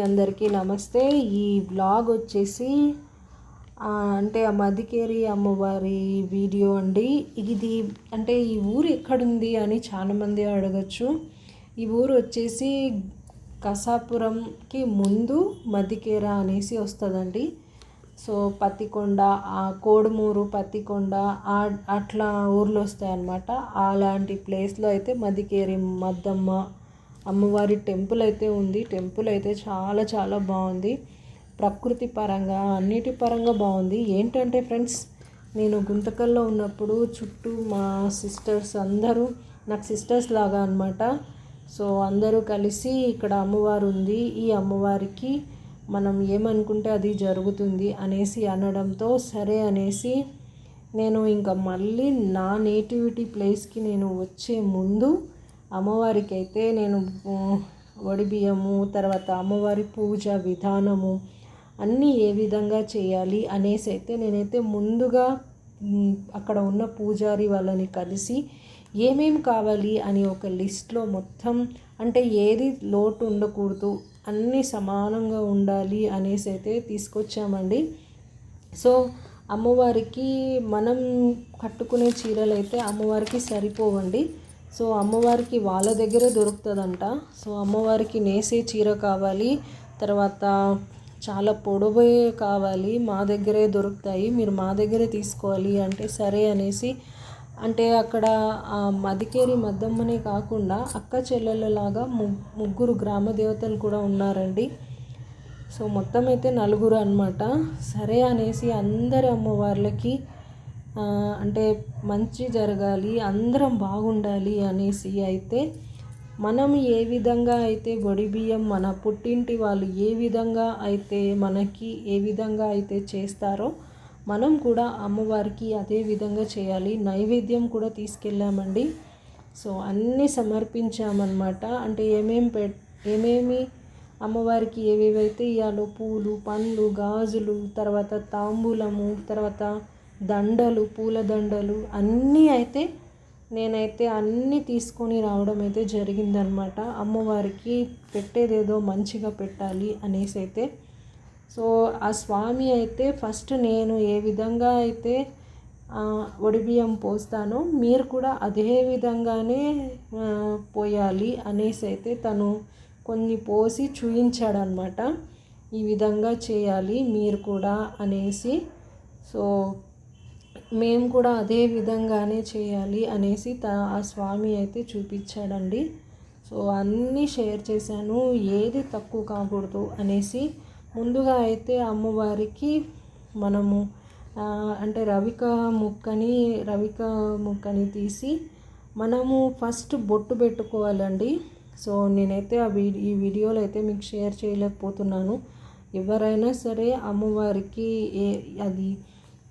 అందరికీ నమస్తే. ఈ బ్లాగ్ వచ్చేసి అంటే ఆ మదికేరి అమ్మవారి వీడియో అండి. ఇది అంటే ఈ ఊరు ఎక్కడుంది అని చాలామంది అడగచ్చు. ఈ ఊరు వచ్చేసి కసాపురంకి ముందు మదికేర అనేసి వస్తుందండి. సో పత్తికొండ ఆ కోడుమూరు పత్తికొండ అట్లా ఊర్లు వస్తాయి అన్నమాట అలాంటి ప్లేస్లో అయితే మదికేరి మద్దమ్మ అమ్మవారి టెంపుల్ అయితే ఉంది. టెంపుల్ అయితే చాలా చాలా బాగుంది. ప్రకృతి పరంగా అన్నిటి పరంగా బాగుంది. ఏంటంటే ఫ్రెండ్స్ నేను గుంతకల్లో ఉన్నప్పుడు చుట్టూ మా సిస్టర్స్ అందరూ నాకు సిస్టర్స్ లాగా అనమాట సో అందరూ కలిసి ఇక్కడ అమ్మవారు ఉంది. ఈ అమ్మవారికి మనం ఏమనుకుంటే అది జరుగుతుంది అనేసి అనడంతో సరే అనేసి నేను ఇంకా మళ్ళీ నా నేటివిటీ ప్లేస్కి నేను వచ్చే ముందు అమ్మవారికి అయితే నేను వడి బియ్యము తర్వాత అమ్మవారి పూజ విధానము అన్నీ ఏ విధంగా చేయాలి అనేసి అయితే నేనైతే ముందుగా అక్కడ ఉన్న పూజారి వాళ్ళని కలిసి ఏమేమి కావాలి అని ఒక లిస్ట్లో మొత్తం అంటే ఏది లోటు ఉండకూడదు అన్నీ సమానంగా ఉండాలి అనేసి అయితే తీసుకొచ్చామండి. సో అమ్మవారికి మనం కట్టుకునే చీరలు అయితే అమ్మవారికి సరిపోవండి. సో అమ్మవారికి వాళ్ళ దగ్గరే దొరుకుతుందంట. సో అమ్మవారికి నేసే చీర కావాలి. తర్వాత చాలా పొడవే కావాలి. మా దగ్గరే దొరుకుతాయి. మీరు మా దగ్గరే తీసుకోవాలి అంటే సరే అనేసి. అంటే అక్కడ మదికేరి మద్దమ్మనే కాకుండా అక్క చెల్లెళ్ళలాగా ముగ్గురు గ్రామ దేవతలు కూడా ఉన్నారండి. సో మొత్తం అయితే నలుగురు అనమాట సరే అనేసి అందరి అమ్మవార్లకి అంటే మంచి జరగాలి అందరం బాగుండాలి అనేసి అయితే మనం ఏ విధంగా అయితే బొడి బియ్యం మన పుట్టింటి వాళ్ళు ఏ విధంగా అయితే మనకి ఏ విధంగా అయితే చేస్తారో మనం కూడా అమ్మవారికి అదే విధంగా చేయాలి. నైవేద్యం కూడా తీసుకెళ్ళామండి. సో అన్నీ సమర్పించామన్నమాట. అంటే ఏమేమి పె ఏమేమి అమ్మవారికి ఏవేవైతే ఇవ్వాలో పూలు పండ్లు గాజులు తర్వాత తాంబూలము తర్వాత దండలు పూల దండలు అన్నీ అయితే నేనైతే అన్నీ తీసుకొని రావడం అయితే జరిగిందనమాట. అమ్మవారికి పెట్టేదేదో మంచిగా పెట్టాలి అనేసి అయితే. సో ఆ స్వామి అయితే ఫస్ట్ నేను ఏ విధంగా అయితే ఒడిబియ్యం పోస్తానో మీరు కూడా అదే విధంగానే పోయాలి అనేసి అయితే తను కొన్ని పోసి చూయించాడనమాట. ఈ విధంగా చేయాలి మీరు కూడా అనేసి. సో మేము కూడా అదే విధంగానే చేయాలి అనేసి త ఆ స్వామి అయితే చూపించాడండి. సో అన్నీ షేర్ చేశాను. ఏది తక్కువ కాకూడదు అనేసి ముందుగా అయితే అమ్మవారికి మనము అంటే రవిక ముక్కని రవిక ముక్కని తీసి మనము ఫస్ట్ బొట్టు పెట్టుకోవాలండి. సో నేనైతే ఆ వీ ఈ వీడియోలో అయితే మీకు షేర్ చేయలేకపోతున్నాను. ఎవరైనా సరే అమ్మవారికి ఏ అది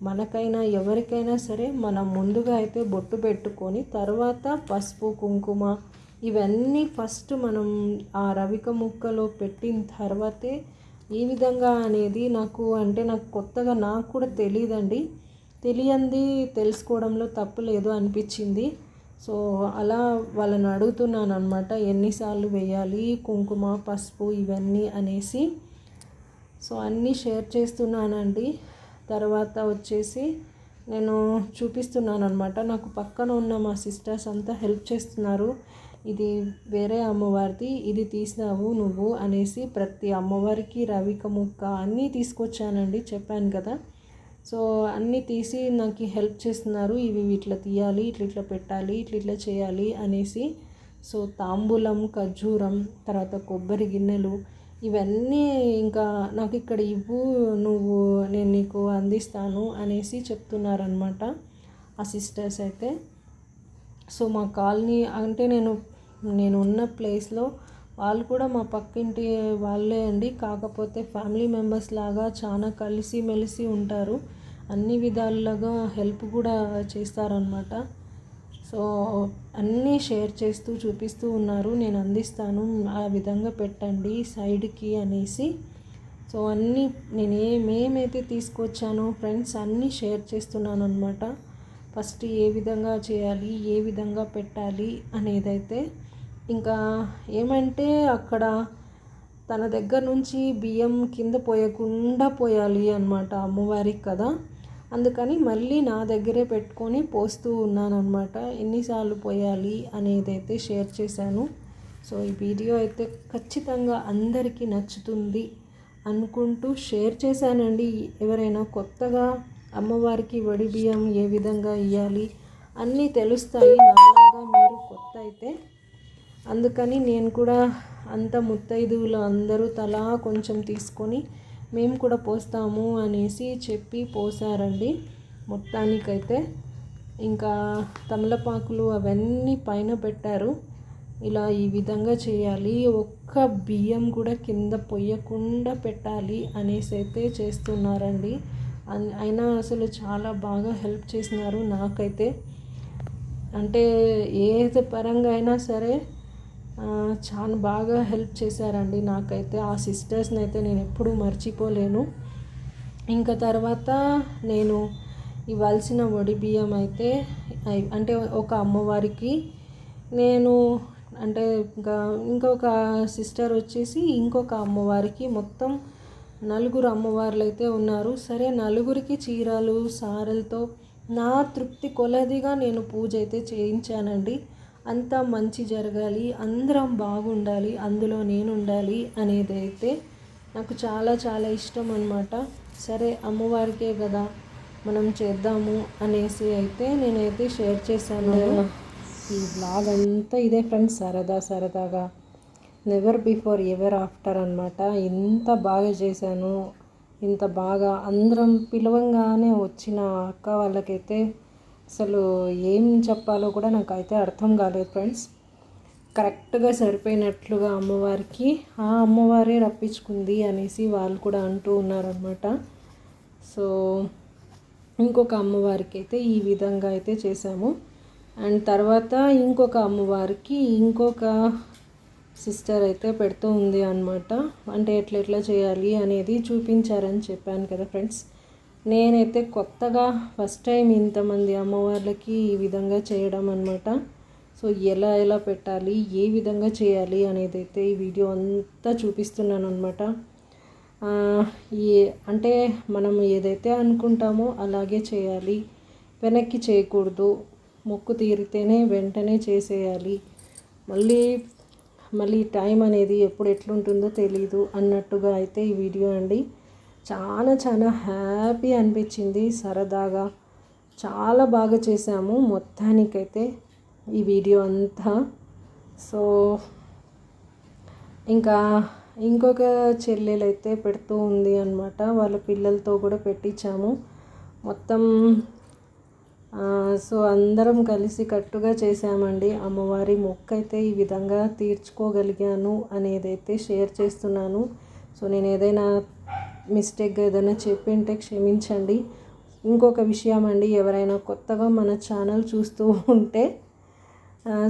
మనకైనా ఎవరికైనా సరే మనం ముందుగా అయితే బొట్టు పెట్టుకొని తర్వాత పసుపు కుంకుమ ఇవన్నీ ఫస్ట్ మనం ఆ రవిక ముక్కలో పెట్టిన తర్వాతే ఈ విధంగా అనేది నాకు అంటే నాకు కొత్తగా నాకు కూడా తెలియదండి తెలియంది తెలుసుకోవడంలో తప్పు లేదు అనిపించింది. సో అలా వాళ్ళని అడుగుతున్నాను అనమాట ఎన్నిసార్లు వేయాలి కుంకుమ పసుపు ఇవన్నీ అనేసి. సో అన్నీ షేర్ చేస్తున్నానండి. తర్వాత వచ్చేసి నేను చూపిస్తున్నాను అనమాట నాకు పక్కన ఉన్న మా సిస్టర్స్ అంతా హెల్ప్ చేస్తున్నారు. ఇది వేరే అమ్మవారిది ఇది తీసినావు నువ్వు అనేసి ప్రతి అమ్మవారికి రవిక ముక్క అన్నీ తీసుకొచ్చానండి చెప్పాను కదా. సో అన్నీ తీసి నాకు హెల్ప్ చేస్తున్నారు. ఇవి ఇట్లా తీయాలి ఇట్లా ఇట్లా పెట్టాలి ఇట్లా ఇట్లా చేయాలి అనేసి. సో తాంబూలం ఖర్జూరం తర్వాత కొబ్బరి గిన్నెలు ఇవన్నీ ఇంకా నాకు ఇక్కడ ఇవ్వు నువ్వు నేను నీకు అందిస్తాను అనేసి చెప్తున్నారనమాట ఆ సిస్టర్స్ అయితే. సో మా కాలనీ అంటే నేను నేను ఉన్న ప్లేస్లో వాళ్ళు కూడా మా పక్కింటి వాళ్ళే అండి. కాకపోతే ఫ్యామిలీ మెంబర్స్ లాగా చాలా కలిసి మెలిసి ఉంటారు. అన్ని విధాలుగా హెల్ప్ కూడా చేస్తారనమాట సో అన్నీ షేర్ చేస్తూ చూపిస్తూ ఉన్నారు. నేను అందిస్తాను. ఆ విధంగా పెట్టండి సైడ్కి అనేసి. సో అన్నీ నేను ఏమేమైతే తీసుకొచ్చానో ఫ్రెండ్స్ అన్నీ షేర్ చేస్తున్నాను అనమాట ఫస్ట్ ఏ విధంగా చేయాలి ఏ విధంగా పెట్టాలి అనేదైతే. ఇంకా ఏమంటే అక్కడ తన దగ్గర నుంచి బియ్యం కింద పోయకుండా పోయాలి అనమాట అమ్మవారికి కదా. అందుకని మళ్ళీ నా దగ్గరే పెట్టుకొని పోస్తూ ఉన్నాను ఎన్నిసార్లు పోయాలి అనేది అయితే షేర్ చేశాను. సో ఈ వీడియో అయితే ఖచ్చితంగా అందరికీ నచ్చుతుంది అనుకుంటూ షేర్ చేశానండి. ఎవరైనా కొత్తగా అమ్మవారికి వడి బియ్యం ఏ విధంగా ఇవ్వాలి అన్నీ తెలుస్తాయి. నాలాగా మీరు కొత్త అయితే అందుకని నేను కూడా అంత ముత్తైదువులు అందరూ తలా కొంచెం తీసుకొని మేము కూడా పోస్తాము అనేసి చెప్పి పోసారండి. మొత్తానికైతే ఇంకా తమలపాకులు అవన్నీ పైన పెట్టారు. ఇలా ఈ విధంగా చేయాలి. ఒక్క బియ్యం కూడా కింద పొయ్యకుండా పెట్టాలి అనేసి అయితే చేస్తున్నారండి. అయినా అసలు చాలా బాగా హెల్ప్ చేసినారు నాకైతే. అంటే ఏది పరంగా అయినా సరే చాలా బాగా హెల్ప్ చేశారండి నాకైతే. ఆ సిస్టర్స్ని అయితే నేను ఎప్పుడూ మర్చిపోలేను. ఇంకా తర్వాత నేను ఇవ్వాల్సిన వడి బియ్యం అయితే అంటే ఒక అమ్మవారికి నేను అంటే ఇంకా ఇంకొక సిస్టర్ వచ్చేసి ఇంకొక అమ్మవారికి మొత్తం నలుగురు అమ్మవార్లు అయితే ఉన్నారు. సరే నలుగురికి చీరలు సారలతో నా తృప్తి కొలదిగా నేను పూజ అయితే చేయించానండి. అంతా మంచి జరగాలి అందరం బాగుండాలి అందులో నేను ఉండాలి అనేది అయితే నాకు చాలా చాలా ఇష్టం అనమాట సరే అమ్మవారికే కదా మనం చేద్దాము అనేసి అయితే నేనైతే షేర్ చేశాను. ఈ బ్లాగ్ అంతా ఇదే ఫ్రెండ్స్ సరదా సరదాగా. నెవర్ బిఫోర్ ఎవర్ ఆఫ్టర్ అనమాట ఇంత బాగా చేశాను. ఇంత బాగా అందరం పిలవంగానే వచ్చిన అక్క వాళ్ళకైతే అసలు ఏం చెప్పాలో కూడా నాకైతే అర్థం కాలేదు ఫ్రెండ్స్. కరెక్ట్గా సరిపోయినట్లుగా అమ్మవారికి ఆ అమ్మవారే రప్పించుకుంది అనేసి వాళ్ళు కూడా అంటూ ఉన్నారనమాట సో ఇంకొక అమ్మవారికి అయితే ఈ విధంగా అయితే చేశాము. అండ్ తర్వాత ఇంకొక అమ్మవారికి ఇంకొక సిస్టర్ అయితే పెడుతూ ఉంది అనమాట అంటే ఎట్లా ఎట్లా చేయాలి అనేది చూపించారని చెప్పాను కదా ఫ్రెండ్స్. నేనైతే కొత్తగా ఫస్ట్ టైం ఇంతమంది అమ్మవార్లకి ఈ విధంగా చేయడం అనమాట సో ఎలా ఎలా పెట్టాలి ఏ విధంగా చేయాలి అనేది అయితే ఈ వీడియో అంతా చూపిస్తున్నాను అనమాట ఈ అంటే మనం ఏదైతే అనుకుంటామో అలాగే చేయాలి. వెనక్కి చేయకూడదు. మొక్కు తీరితేనే వెంటనే చేసేయాలి. మళ్ళీ మళ్ళీ టైం అనేది ఎప్పుడు ఎట్లుంటుందో తెలీదు అన్నట్టుగా అయితే ఈ వీడియో అండి. చాలా చాలా హ్యాపీ అనిపించింది సరదాగా. చాలా బాగా చేసాము మొత్తానికైతే ఈ వీడియో అంతా. సో ఇంకా ఇంకొక చెల్లెలు అయితే పెడుతూ ఉంది అనమాట వాళ్ళ పిల్లలతో కూడా పెట్టించాము. మొత్తం సో అందరం కలిసి కట్టుగా చేసామండి అమ్మవారి మొక్క అయితే ఈ విధంగా తీర్చుకోగలిగాను అనేది అయితే షేర్ చేస్తున్నాను. సో నేను ఏదైనా మిస్టేక్గా ఏదైనా చెప్పింటే క్షమించండి. ఇంకొక విషయం అండి ఎవరైనా కొత్తగా మన ఛానల్ చూస్తూ ఉంటే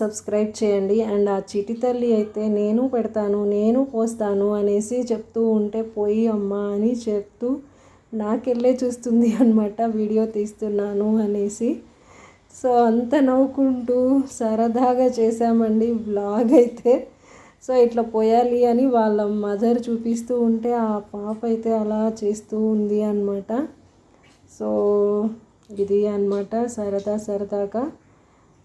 సబ్స్క్రైబ్ చేయండి. అండ్ ఆ చిటి తల్లి అయితే నేను పెడతాను నేను పోస్తాను అనేసి చెప్తూ ఉంటే పోయి అమ్మా అని చెప్తూ నాకెళ్ళే చూస్తుంది అనమాట వీడియో తీస్తున్నాను అనేసి. సో అంత నవ్వుకుంటూ సరదాగా చేసామండి బ్లాగ్ అయితే సో ఇట్లా పోయాలి అని వాళ్ళ మదర్ చూపిస్తూ ఉంటే ఆ పాప అయితే అలా చేస్తూ ఉంది అనమాట సో ఇది అనమాట సరదా సరదాగా.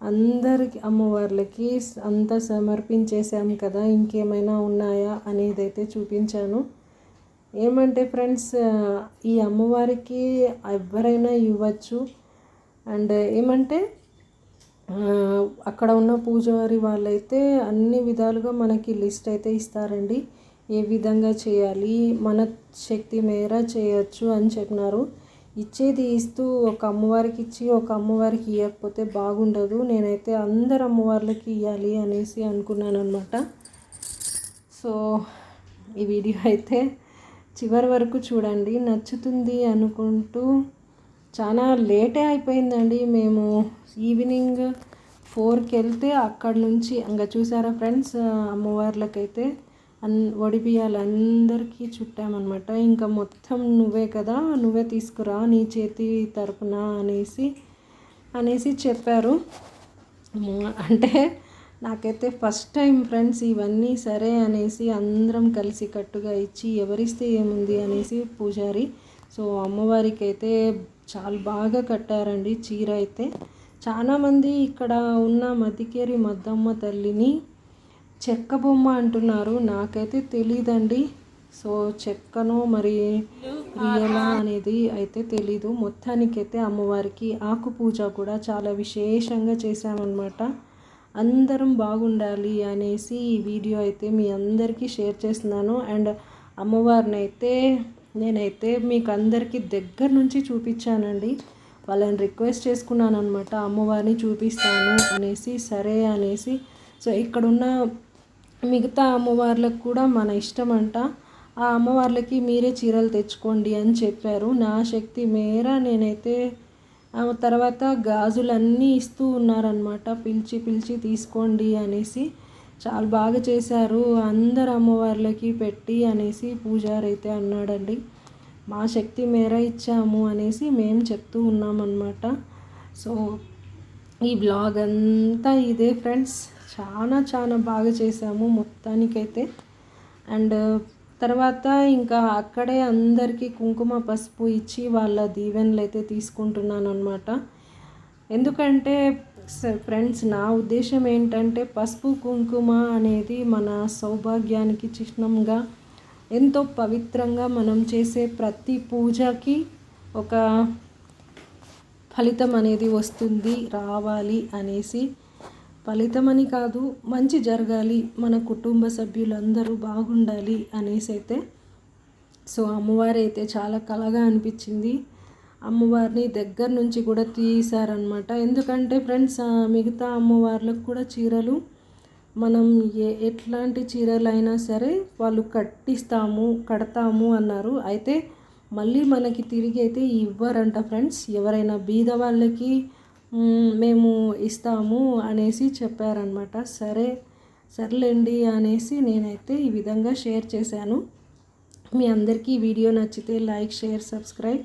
అందరికి అమ్మవార్లకి అంత సమర్పించేసాం కదా ఇంకేమైనా ఉన్నాయా అనేది అయితే చూపించాను. ఏమంటే ఫ్రెండ్స్ ఈ అమ్మవారికి ఎవరైనా ఇవ్వచ్చు. అండ్ ఏమంటే అక్కడ ఉన్న పూజవారి వాళ్ళైతే అన్ని విధాలుగా మనకి లిస్ట్ అయితే ఇస్తారండి. ఏ విధంగా చేయాలి మన శక్తి మేర చేయొచ్చు అని చెప్పినారు. ఇచ్చేది ఇస్తూ ఒక అమ్మవారికి ఇచ్చి ఒక అమ్మవారికి ఇవ్వకపోతే బాగుండదు. నేనైతే అందరు అమ్మవార్లకి ఇవ్వాలి అనేసి అనుకున్నాను అనమాట సో ఈ వీడియో అయితే చివరి వరకు చూడండి. నచ్చుతుంది అనుకుంటూ చాలా లేటే అయిపోయిందండి. మేము ఈవినింగ్ ఫోర్కి వెళ్తే అక్కడ నుంచి ఇంకా చూసారా ఫ్రెండ్స్ అమ్మవార్లకైతే అన్ వడిపియాలి అందరికీ చుట్టామన్నమాట. ఇంకా మొత్తం నువ్వే కదా నువ్వే తీసుకురా నీ చేతి తరపున అనేసి అనేసి చెప్పారు. అంటే నాకైతే ఫస్ట్ టైం ఫ్రెండ్స్ ఇవన్నీ సరే అనేసి అందరం కలిసి కట్టుగా ఇచ్చి ఎవరిస్తే ఏముంది అనేసి పూజారి. సో అమ్మవారికి అయితే చాలా బాగా కట్టారండి చీర అయితే. చాలామంది ఇక్కడ ఉన్న మదికేరి మద్దమ్మ తల్లిని చెక్క బొమ్మ అంటున్నారు. నాకైతే తెలియదండి సో చెక్కనో మరి రియలా అనేది అయితే తెలీదు. మొత్తానికైతే అమ్మవారికి ఆకు పూజ కూడా చాలా విశేషంగా చేశామన్నమాట. అందరం బాగుండాలి అనేసి ఈ వీడియో అయితే మీ అందరికీ షేర్ చేస్తున్నాను. అండ్ అమ్మవారిని అయితే నేనైతే మీకు అందరికీ దగ్గర నుంచి చూపించానండి. వాళ్ళని రిక్వెస్ట్ చేసుకున్నాను అనమాట అమ్మవారిని చూపిస్తాను అనేసి సరే అనేసి. సో ఇక్కడున్న మిగతా అమ్మవార్లకు కూడా మన ఇష్టం అంట ఆ అమ్మవార్లకి మీరే చీరలు తెచ్చుకోండి అని చెప్పారు. నా శక్తి మేర నేనైతే తర్వాత గాజులన్నీ ఇస్తూ ఉన్నారనమాట పిలిచి పిలిచి తీసుకోండి అనేసి. చాలా బాగా చేశారు. అందరు అమ్మవార్లకి పెట్టి అనేసి పూజారి అయితే అన్నాడండి. మా శక్తి మేర ఇచ్చాము అనేసి మేము చెప్తూ ఉన్నామన్నమాట. సో ఈ బ్లాగ్ అంతా ఇదే ఫ్రెండ్స్. చాలా చాలా బాగా చేసాము మొత్తానికైతే. అండ్ తర్వాత ఇంకా అక్కడే అందరికీ కుంకుమ పసుపు ఇచ్చి వాళ్ళ దీవెనలు అయితే తీసుకుంటున్నాను అనమాట ఎందుకంటే ఫ్రెండ్స్ నా ఉద్దేశం ఏంటంటే పసుపు కుంకుమ అనేది మన సౌభాగ్యానికి చిహ్నంగా ఎంతో పవిత్రంగా మనం చేసే ప్రతి పూజకి ఒక ఫలితం అనేది వస్తుంది రావాలి అనేసి. ఫలితమని కాదు మంచి జరగాలి మన కుటుంబ సభ్యులందరూ బాగుండాలి అనేసి అయితే సో అమ్మవారైతే అయితే చాలా కలగా అనిపించింది. అమ్మవారిని దగ్గర నుంచి కూడా తీశారనమాట ఎందుకంటే ఫ్రెండ్స్ మిగతా అమ్మవార్లకు కూడా చీరలు మనం ఏ ఎట్లాంటి చీరలు అయినా సరే వాళ్ళు కట్టిస్తాము కడతాము అన్నారు. అయితే మళ్ళీ మనకి తిరిగి అయితే ఇవ్వరంట ఫ్రెండ్స్. ఎవరైనా బీద వాళ్ళకి మేము ఇస్తాము అనేసి చెప్పారనమాట సరే సర్లేండి అనేసి నేనైతే ఈ విధంగా షేర్ చేశాను. మీ అందరికీ వీడియో నచ్చితే like share subscribe